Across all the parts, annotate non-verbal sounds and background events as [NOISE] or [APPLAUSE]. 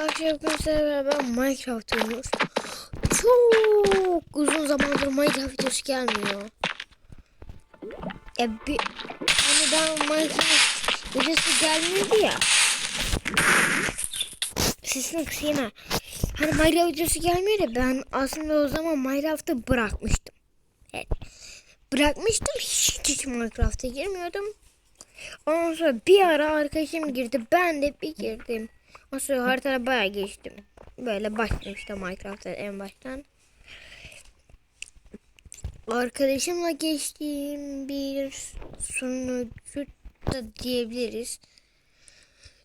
Arkadaşlar sizlerle beraber Minecraft oynuyoruz. Çok uzun zamandır Minecraft videosu gelmiyor. Ya bir hani ben Minecraft videosu gelmiyordu ya. Sesini kısayım ha. Hani Minecraft videosu gelmiyor ya ben aslında o zaman Minecraft'ı bırakmıştım. Evet. Bırakmıştım hiç, hiç Minecraft'a girmiyordum. Ondan sonra bir ara arkadaşım girdi. Ben de bir girdim. Sonra haritada bayağı geçtim. Böyle başlamıştım Minecraft'a en baştan. Arkadaşımla geçtiğim bir sunucu da diyebiliriz.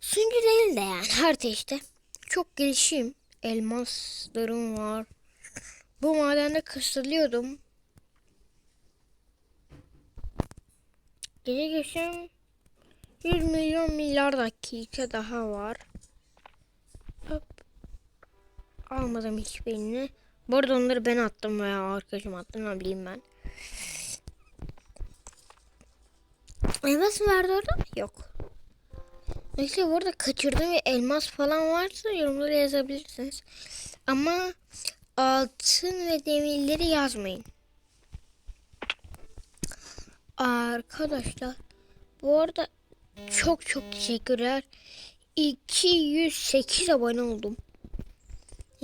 Sunucu değil de yani harita işte. Çok gelişim. Elmaslarım var. Bu madende kısılıyordum. Gece geçen 100 milyon milyar dakika daha var. Almadım hiçbirini. Bu arada onları ben attım veya arkadaşım attı ne bileyim ben. Elmas mı verdi orada? Yok. Neyse bu arada kaçırdığım bir elmas falan varsa yorumlara yazabilirsiniz. Ama altın ve demirleri yazmayın. Arkadaşlar bu arada çok çok teşekkürler. 208 abone oldum.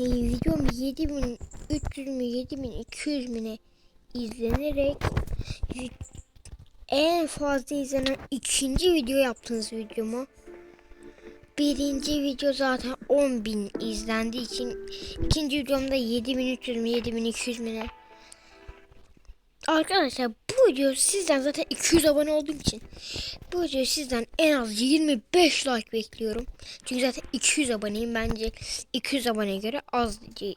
E, videom 7300 mü 7200 mü ne izlenerek en fazla izlenen ikinci video yaptığınız videomu. Birinci video zaten 10.000 izlendiği için ikinci videomda 7300 mü 7200 mü ne Arkadaşlar bu video sizden zaten 200 abone olduğum için bu video sizden en az 25 like bekliyorum. Çünkü zaten 200 aboneyim bence 200 aboneye göre az diye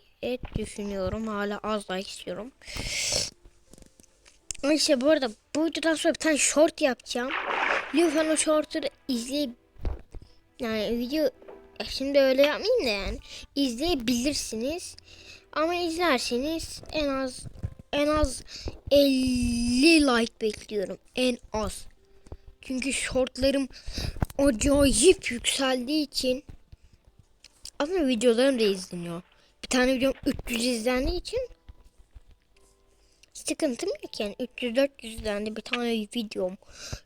düşünüyorum. Hala az like istiyorum. İşte bu arada bu videodan sonra bir tane short yapacağım. Lütfen o short'u izleyip yani video ya şimdi öyle yapmayayım da yani izleyebilirsiniz. Ama izlerseniz en az en az 50 like bekliyorum. En az. Çünkü shortlarım acayip yükseldiği için aslında videolarım da izleniyor. Bir tane videom 300 izlendiği için sıkıntım yok yani 300-400 izlendi bir tane videom.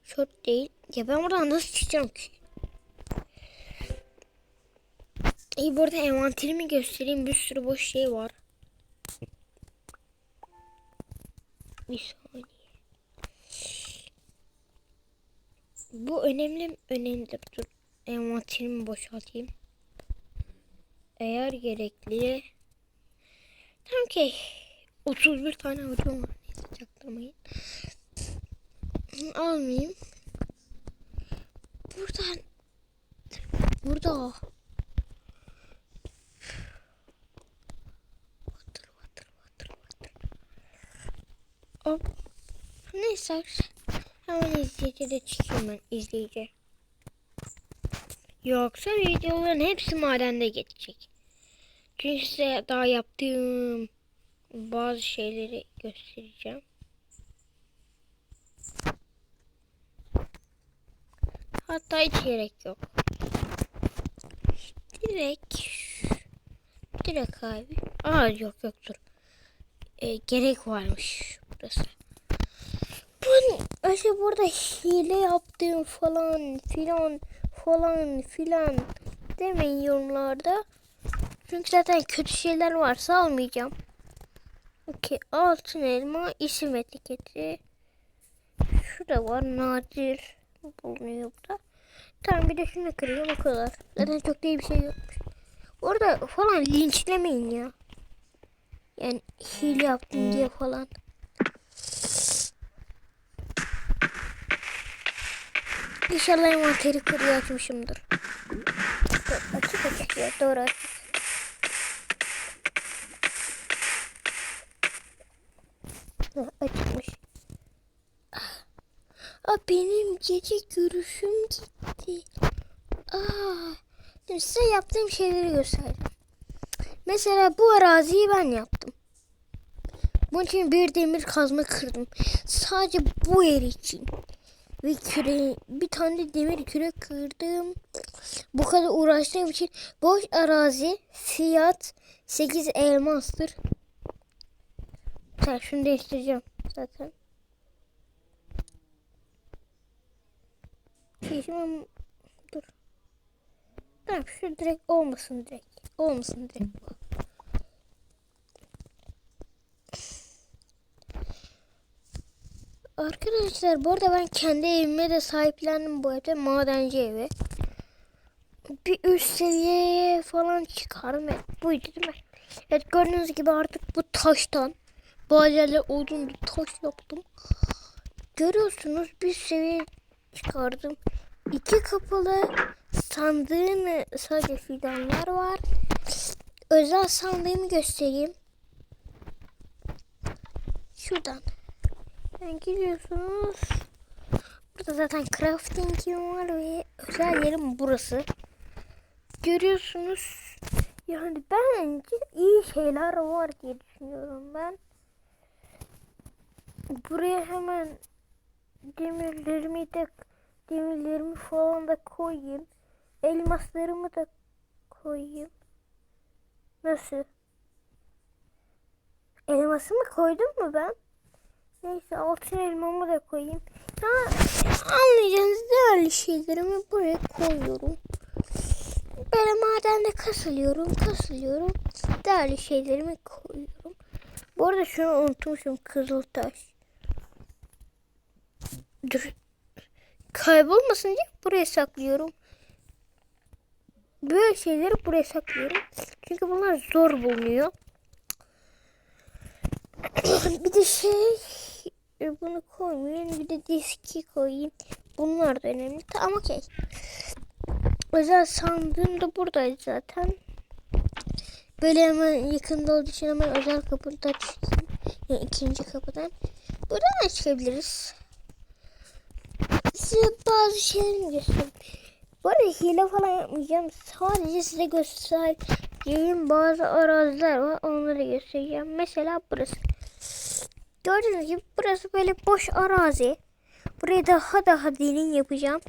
Short değil. Ya ben buradan nasıl çıkacağım ki? İyi bu arada envanterimi göstereyim. Bir sürü boş şey var. Bir saniye. Bu önemli? Önemli. Dur. Envanterimi boşaltayım. Eğer gerekli. Tamam ki. 31 tane hocam var. Neyse çaktırmayın. Almayayım. Buradan. Burada. Hop. Neyse arkadaşlar. Hemen izleyici de çıkayım ben izleyici. Yoksa videoların hepsi madende geçecek. Çünkü size daha yaptığım bazı şeyleri göstereceğim. Hatta hiç gerek yok. Direkt direkt abi. Aa yok yok dur. Ee, gerek varmış burası. Ben işte burada hile yaptığım falan filan falan filan demeyin yorumlarda. Çünkü zaten kötü şeyler varsa almayacağım. Okey altın elma isim etiketi. Şurada var nadir bulunuyor burada. Tamam bir de şunu kırayım o kadar. Zaten çok değil bir şey yokmuş. Orada falan linçlemeyin ya. Yani hile yaptım diye falan. İnşallah envanteri kırıyor açmışımdır. Açık açık ya doğru. Ha, Açıkmış. Aa, benim gece görüşüm gitti. Aa, şimdi size yaptığım şeyleri göstereceğim. Mesela bu araziyi ben yaptım. Bunun için bir demir kazma kırdım. Sadece bu yer için. Ve küre, bir tane de demir küre kırdım. Bu kadar uğraştığım için boş arazi fiyat 8 elmastır. Sen şunu değiştireceğim zaten. Şimdi dur. Tamam şu direkt olmasın direkt. Olmasın direkt. Arkadaşlar bu arada ben kendi evime de sahiplendim bu evde madenci evi. Bir üst seviyeye falan çıkarım. Evet, buydu değil mi? Evet gördüğünüz gibi artık bu taştan bazı yerler odun taş yaptım. Görüyorsunuz bir seviye çıkardım. İki kapılı sandığın sadece fidanlar var. Özel sandığımı göstereyim. Şuradan. Yani gidiyorsunuz. Burada zaten crafting'im var ve özel yerim burası. Görüyorsunuz. Yani bence iyi şeyler var diye düşünüyorum ben. Buraya hemen demirlerimi de demirlerimi falan da koyayım. Elmaslarımı da koyayım. Nasıl? Elmasımı koydum mu ben? Neyse altın elmamı da koyayım. Ha, anlayacağınız değerli şeylerimi buraya koyuyorum. Böyle madende kasılıyorum, kasılıyorum. Değerli şeylerimi koyuyorum. Bu arada şunu unutmuşum kızıltaş. Dur. Kaybolmasın diye buraya saklıyorum. Böyle şeyleri buraya saklıyorum. Çünkü bunlar zor bulunuyor. [CLEARS THROAT] bir de şey bunu koymayayım. Bir de diski koyayım. Bunlar da önemli. Tamam okey. Özel sandığım da buradaydı zaten. Böyle hemen yakında olduğu için hemen özel kapıdan çıkayım. Yani ikinci kapıdan. Buradan da çıkabiliriz. Size bazı şeyler göstereyim. Bu arada hile falan yapmayacağım. Sadece size göstereceğim bazı araziler var. Onları göstereceğim. Mesela burası. Gördüğünüz gibi burası böyle boş arazi. Burayı daha daha derin yapacağım.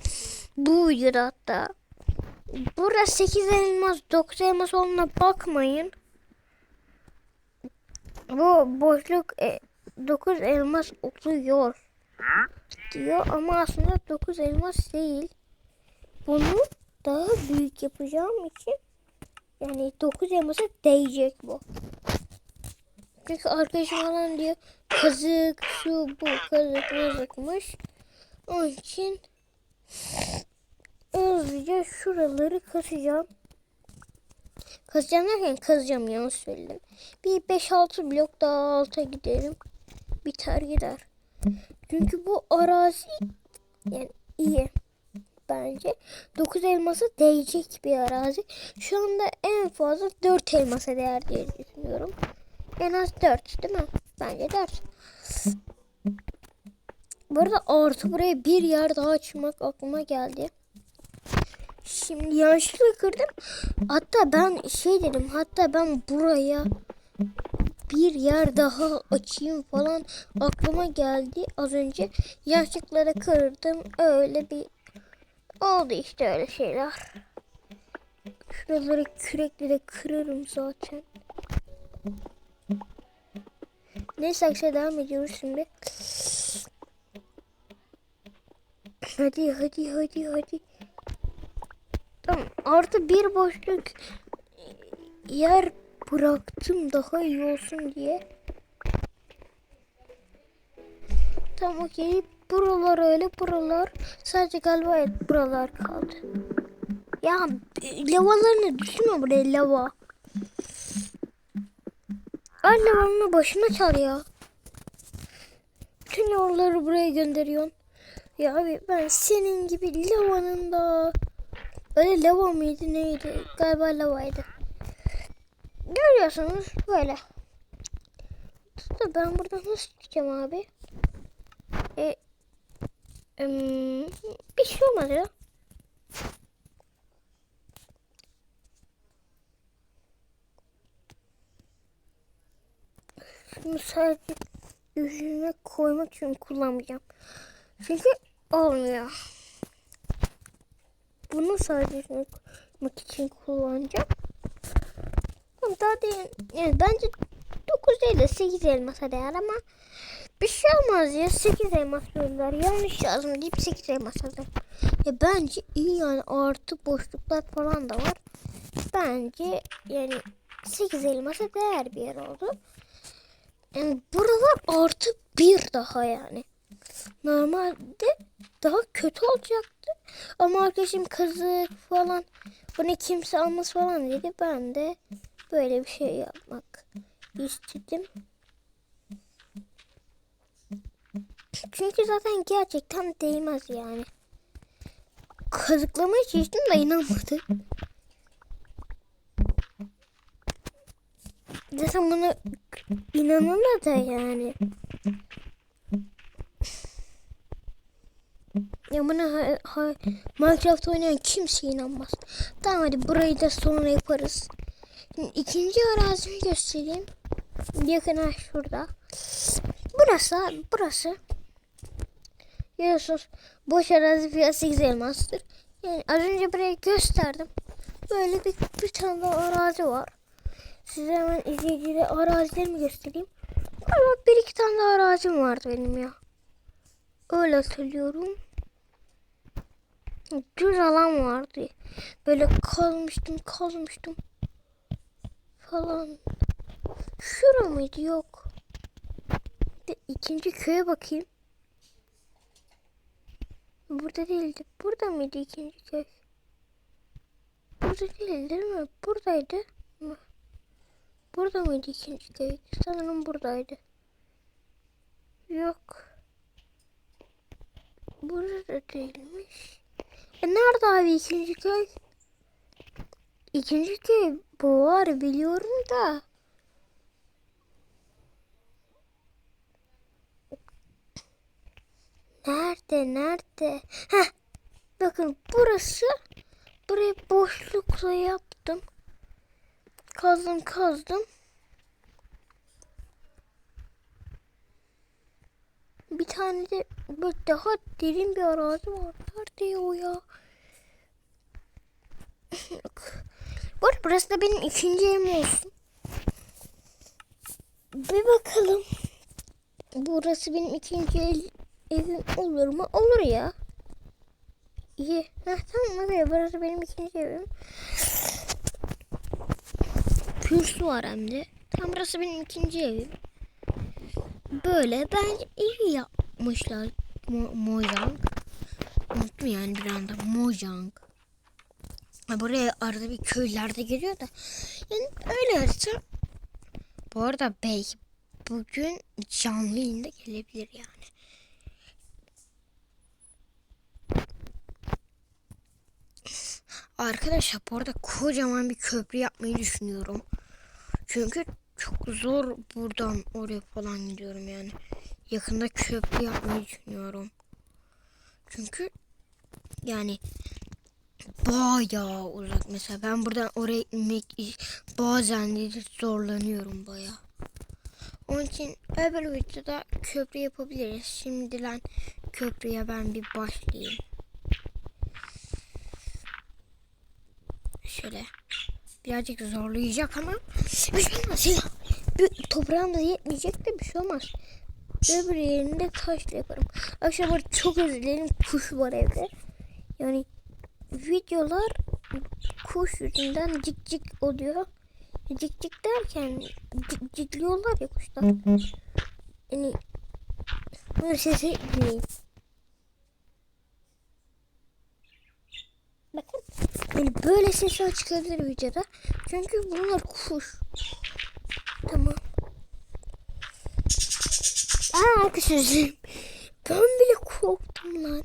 Bu videoda hatta. Burası 8 elmas 9 elmas olduğuna bakmayın. Bu boşluk e, 9 elmas oluyor. Diyor ama aslında 9 elmas değil. Bunu daha büyük yapacağım için yani 9 elmasa değecek bu. Çünkü arkadaşım falan diyor kazık şu bu kazık yazıkmış. Onun için hızlıca şuraları kasacağım. Kazacağım derken kazacağım yanlış söyledim. Bir 5-6 blok daha alta giderim. Biter gider. Çünkü bu arazi yani iyi bence. 9 elması değecek bir arazi. Şu anda en fazla 4 elmasa değer diye düşünüyorum. En az 4 değil mi? Bence 4. Bu arada artı buraya bir yer daha açmak aklıma geldi. Şimdi yanlışlıkla kırdım. Hatta ben şey dedim. Hatta ben buraya bir yer daha açayım falan aklıma geldi az önce. Yanlışlıkla kırdım. Öyle bir oldu işte öyle şeyler. Şuraları kürekle de kırarım zaten. Neyse arkadaşlar devam ediyoruz şimdi. Hadi hadi hadi hadi. Tamam artı bir boşluk yer bıraktım daha iyi olsun diye. Tamam okey. Buralar öyle buralar. Sadece galiba evet, buralar kaldı. Ya lavalarını düşünme buraya lava. Ay lavanın başına çal ya. Bütün lavaları buraya gönderiyorsun. Ya abi ben senin gibi lavanın da öyle lava mıydı neydi? Galiba lavaydı. Görüyorsunuz böyle. Da ben buradan nasıl çıkacağım abi? E, em, bir şey olmaz ya. Şunu sadece üzerine koymak için kullanmayacağım. Çünkü olmuyor. Bunu sadece koymak için kullanacağım. Daha değil. Yani bence 9 değil de 8 elmasa değer ama bir şey olmaz ya 8 elmas diyorlar. Yanlış yazdım deyip 8 elmas yazdım. Ya bence iyi yani artı boşluklar falan da var. Bence yani 8 elmasa değer bir yer oldu. Yani buralar artı bir daha yani. Normalde daha kötü olacaktı. Ama arkadaşım kızı falan bunu kimse almaz falan dedi. Ben de böyle bir şey yapmak istedim. Çünkü zaten gerçekten değmez yani. Kazıklamaya çalıştım da inanmadı. Zaten bunu inanılır da yani. Ya buna ha, ha, Minecraft oynayan kimse inanmaz. Tamam hadi burayı da sonra yaparız. Şimdi ikinci arazimi göstereyim. Yakına şurada. Burası burası. Görüyorsunuz boş arazi fiyatı 8 elmastır. Yani az önce burayı gösterdim. Böyle bir, bir tane arazi var. Size hemen izleyicilere arazilerimi göstereyim. Ama bir iki tane daha arazim vardı benim ya. Öyle hatırlıyorum. Düz alan vardı. Böyle kalmıştım kalmıştım. Falan. Şura mıydı? Yok. De ikinci köye bakayım. Burada değildi. Burada mıydı ikinci köy? Burada değil değil mi? Buradaydı. Burada mıydı ikinci köy? Sanırım buradaydı. Yok. Burada değilmiş. E nerede abi ikinci köy? İkinci köy bu var biliyorum da. Nerede nerede? Heh. Bakın burası. Burayı boşlukla yaptım. Kazdım kazdım. Bir tane de böyle daha derin bir arazi var. Nerede o ya? [LAUGHS] Bu burası da benim ikinci evim olsun. Bir bakalım. Burası benim ikinci ev, evim olur mu? Olur ya. İyi. Heh, tamam hadi burası benim ikinci evim. Kürsü var hem de. Tam burası benim ikinci evim. Böyle bence iyi yapmışlar. Mo Mojang. Unuttum yani bir anda. Mojang. Buraya arada bir köyler de geliyor da. Yani öyle harita. Bu arada belki bugün canlı yayında gelebilir yani. Arkadaşlar bu arada kocaman bir köprü yapmayı düşünüyorum. Çünkü çok zor buradan oraya falan gidiyorum yani. Yakında köprü yapmayı düşünüyorum. Çünkü yani bayağı uzak mesela ben buradan oraya inmek bazen zorlanıyorum bayağı. Onun için öbür videoda köprü yapabiliriz. Şimdiden köprüye ben bir başlayayım. Şöyle birazcık zorlayacak ama bir şey olmaz ya. Bir toprağım da yetmeyecek de bir şey olmaz. Öbür yerinde taşla yaparım. Akşam var çok özür dilerim kuş var evde. Yani videolar kuş yüzünden cik cik oluyor. Cik cik derken cik cikliyorlar ya kuşlar. Yani sesi dinleyin. Bakın. Yani böyle sesler çıkabilir videoda. Çünkü bunlar kuş. Tamam. Aa arkadaşlar. [LAUGHS] Ben bile korktum lan.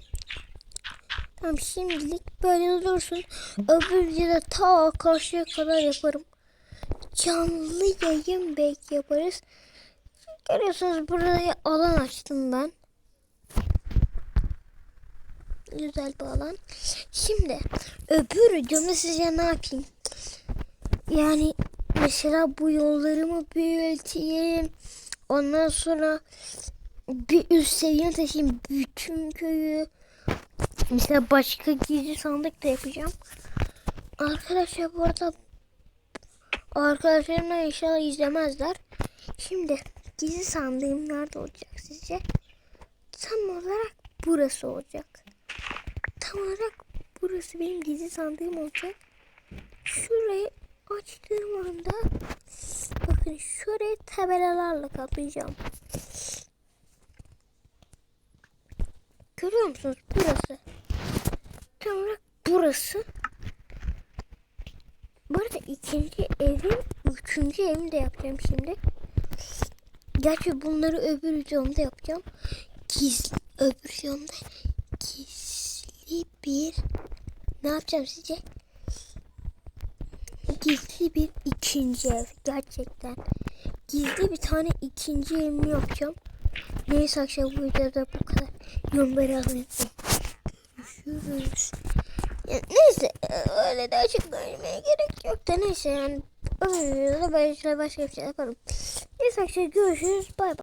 Tamam şimdilik böyle dursun. Öbür videoda ta karşıya kadar yaparım. Canlı yayın belki yaparız. Görüyorsunuz burada alan açtım ben. Güzel bir alan. Şimdi öbür videomda size ne yapayım? Yani mesela bu yollarımı büyüteyim. Ondan sonra bir üst seviye taşıyayım bütün köyü. Mesela başka gizli sandık da yapacağım. Arkadaşlar bu arada arkadaşlarımla inşallah izlemezler. Şimdi gizli sandığım nerede olacak sizce? Tam olarak burası olacak. Tam olarak burası benim gizli sandığım olacak. Şurayı açtığım anda bakın şurayı tabelalarla kaplayacağım. Görüyor musunuz? Burası. Tam olarak burası. Bu arada ikinci evim, üçüncü evimi de yapacağım şimdi. Gerçi bunları öbür videomda yapacağım. Gizli, öbür videomda gizli bir ne yapacağım sizce? Gizli bir ikinci ev gerçekten. Gizli bir tane ikinci evimi yapacağım. Neyse akşam bu videoda bu kadar. Yorumları alın. Görüşürüz. Ya neyse öyle de açıklamaya gerek yok da neyse yani öbür videoda başka başka bir şey yaparım. Neyse arkadaşlar görüşürüz. Bay bay.